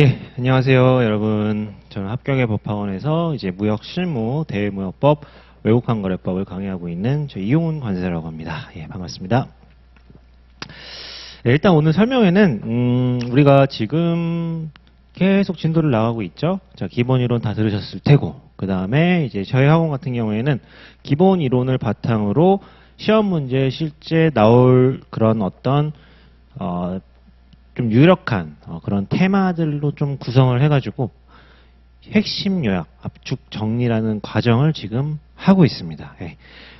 예, 안녕하세요, 여러분. 저는 합격의 법학원에서 이제 무역 실무, 대외무역법, 외국한 거래법을 강의하고 있는 저 이용훈 관세라고 합니다. 예, 반갑습니다. 네, 일단 오늘 설명회는 음, 우리가 지금 계속 진도를 나가고 있죠. 자, 기본 이론 다 들으셨을 테고, 그 다음에 이제 저희 학원 같은 경우에는 기본 이론을 바탕으로 시험 문제 실제 나올 그런 어떤 어, 좀 유력한 어, 그런 테마들로 좀 구성을 해가지고 핵심 요약, 압축 정리라는 과정을 지금 하고 있습니다. 예.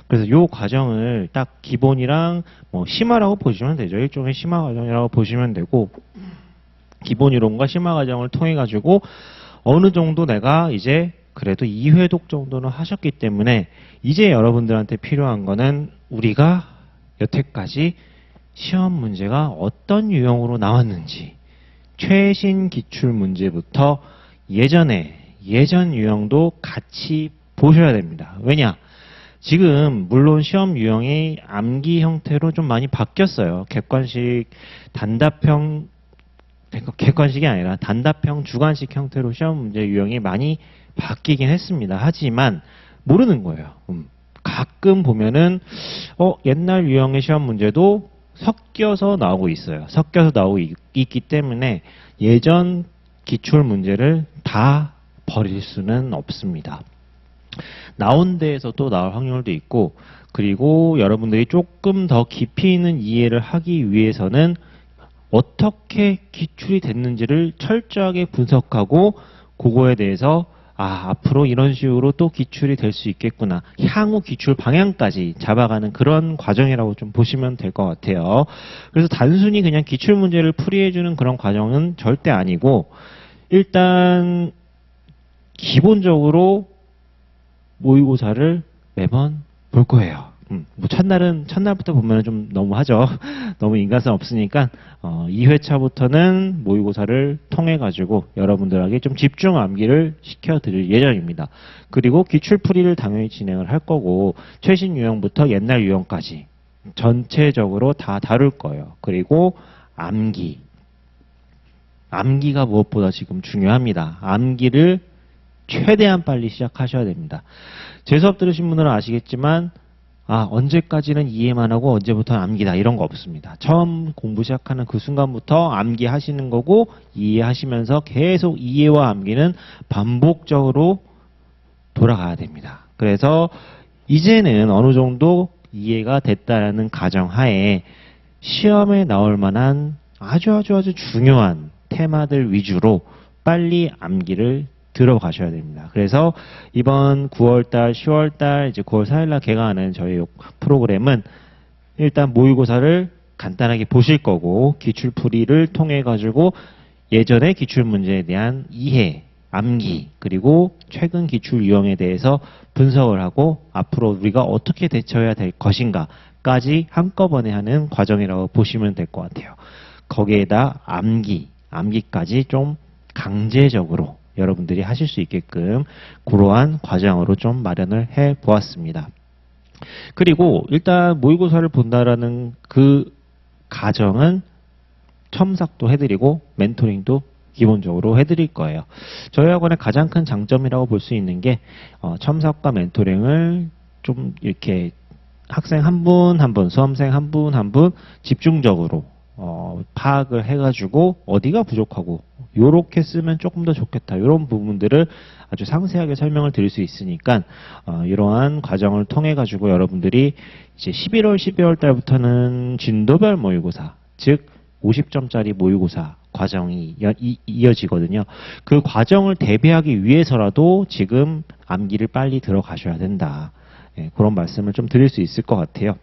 그래서 요 과정을 딱 기본이랑 뭐 심화라고 보시면 되죠. 일종의 심화 과정이라고 보시면 되고 기본 이론과 심화 과정을 통해 가지고 어느 정도 내가 이제 그래도 2회독 정도는 하셨기 때문에 이제 여러분들한테 필요한 거는 우리가 여태까지 시험 문제가 어떤 유형으로 나왔는지 최신 기출 문제부터 예전에 예전 유형도 같이 보셔야 됩니다. 왜냐? 지금 물론 시험 유형이 암기 형태로 좀 많이 바뀌었어요. 객관식 단답형 객관식이 아니라 단답형 주관식 형태로 시험 문제 유형이 많이 바뀌긴 했습니다. 하지만 모르는 거예요. 음. 가끔 보면은 어 옛날 유형의 시험 문제도 섞여서 나오고 있어요. 섞여서 나오고 있, 있기 때문에 예전 기출 문제를 다 버릴 수는 없습니다. 나온 데에서 또 나올 확률도 있고 그리고 여러분들이 조금 더 깊이 있는 이해를 하기 위해서는 어떻게 기출이 됐는지를 철저하게 분석하고 그거에 대해서 아, 앞으로 이런 식으로 또 기출이 될 수 있겠구나. 향후 기출 방향까지 잡아가는 그런 과정이라고 좀 보시면 될 것 같아요. 그래서 단순히 그냥 기출 문제를 풀이해주는 그런 과정은 절대 아니고, 일단, 기본적으로 모의고사를 매번 볼 거예요. 음, 뭐 첫날은 첫날부터 보면 좀 너무 하죠. 너무 인간성 없으니까 어, 2회차부터는 모의고사를 통해 가지고 여러분들에게 좀 집중 암기를 시켜 드릴 예정입니다. 그리고 기출풀이를 당연히 진행을 할 거고 최신 유형부터 옛날 유형까지 전체적으로 다 다룰 거예요. 그리고 암기 암기가 무엇보다 지금 중요합니다. 암기를 최대한 빨리 시작하셔야 됩니다. 제 수업 들으신 분들은 아시겠지만 아, 언제까지는 이해만 하고 언제부터는 암기다 이런 거 없습니다. 처음 공부 시작하는 그 순간부터 암기하시는 거고 이해하시면서 계속 이해와 암기는 반복적으로 돌아가야 됩니다. 그래서 이제는 어느 정도 이해가 됐다라는 가정하에 시험에 나올 만한 아주 아주 아주 중요한 테마들 위주로 빨리 암기를 들어가셔야 됩니다. 그래서 이번 9월달, 10월달, 이제 9월 4일날 개강하는 저희 프로그램은 일단 모의고사를 간단하게 보실 거고 기출풀이를 통해 가지고 예전의 기출 문제에 대한 이해, 암기 그리고 최근 기출 유형에 대해서 분석을 하고 앞으로 우리가 어떻게 대처해야 될 것인가까지 한꺼번에 하는 과정이라고 보시면 될 것 같아요. 거기에다 암기, 암기까지 좀 강제적으로 여러분들이 하실 수 있게끔 그러한 과정으로 좀 마련을 해 보았습니다. 그리고 일단 모의고사를 본다라는 그 가정은 첨삭도 해드리고 멘토링도 기본적으로 해드릴 거예요. 저희 학원의 가장 큰 장점이라고 볼 수 있는 게 어, 첨삭과 멘토링을 좀 이렇게 학생 한 분 한 분, 수험생 한 분 한 분 집중적으로 어, 파악을 해가지고 어디가 부족하고 요렇게 쓰면 조금 더 좋겠다 이런 부분들을 아주 상세하게 설명을 드릴 수 있으니까 어, 이러한 과정을 통해 가지고 여러분들이 이제 11월 12월 달부터는 진도별 모의고사 즉 50점짜리 모의고사 과정이 이어지거든요. 그 과정을 대비하기 위해서라도 지금 암기를 빨리 들어가셔야 된다. 예, 그런 말씀을 좀 드릴 수 있을 것 같아요.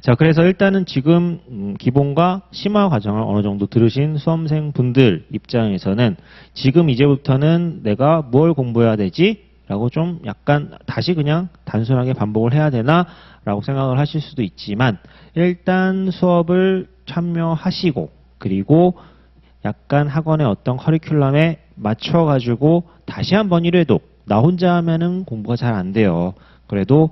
자, 그래서 일단은 지금 음, 기본과 심화 과정을 어느 정도 들으신 수험생 분들 입장에서는 지금 이제부터는 내가 뭘 공부해야 되지? 라고 좀 약간 다시 그냥 단순하게 반복을 해야 되나? 라고 생각을 하실 수도 있지만 일단 수업을 참여하시고 그리고 약간 학원의 어떤 커리큘럼에 맞춰가지고 다시 한번 이래도 나 혼자 하면은 공부가 잘 안 돼요. 그래도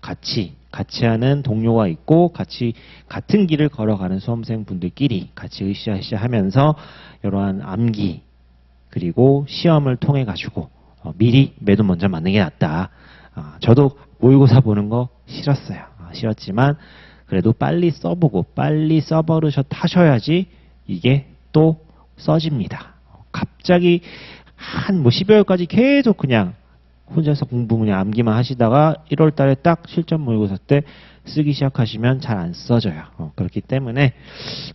같이 같이 하는 동료가 있고 같이 같은 길을 걸어가는 수험생 분들끼리 같이 으쌰으쌰 하면서 이러한 암기 그리고 시험을 통해 가지고 어, 미리 매도 먼저 맞는 게 낫다. 아, 저도 모의고사 보는 거 싫었어요. 아, 싫었지만 그래도 빨리 써보고 빨리 써버릇 하셔야지 이게 또 써집니다. 어, 갑자기 한 뭐 12월까지 계속 그냥 혼자서 공부 그냥 암기만 하시다가 1월 달에 딱 실전 모의고사 때 쓰기 시작하시면 잘 안 써져요. 어, 그렇기 때문에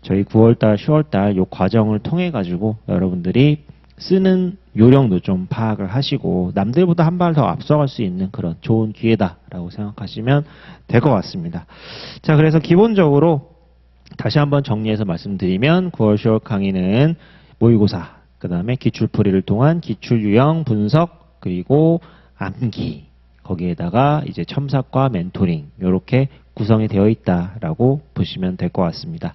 저희 9월 달, 10월 달 요 과정을 통해 가지고 여러분들이 쓰는 요령도 좀 파악을 하시고 남들보다 한 발 더 앞서갈 수 있는 그런 좋은 기회다라고 생각하시면 될 것 같습니다. 자, 그래서 기본적으로 다시 한번 정리해서 말씀드리면 9월 10월 강의는 모의고사, 그 다음에 기출풀이를 통한 기출 유형 분석, 그리고 암기, 거기에다가 이제 첨삭과 멘토링, 이렇게 구성이 되어 있다라고 보시면 될 것 같습니다.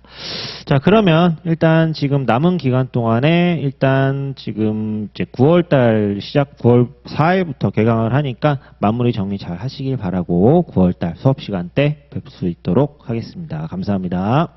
자, 그러면 일단 지금 남은 기간 동안에 일단 지금 이제 9월달 시작 9월 4일부터 개강을 하니까 마무리 정리 잘 하시길 바라고 9월달 수업 시간 때 뵐 수 있도록 하겠습니다. 감사합니다.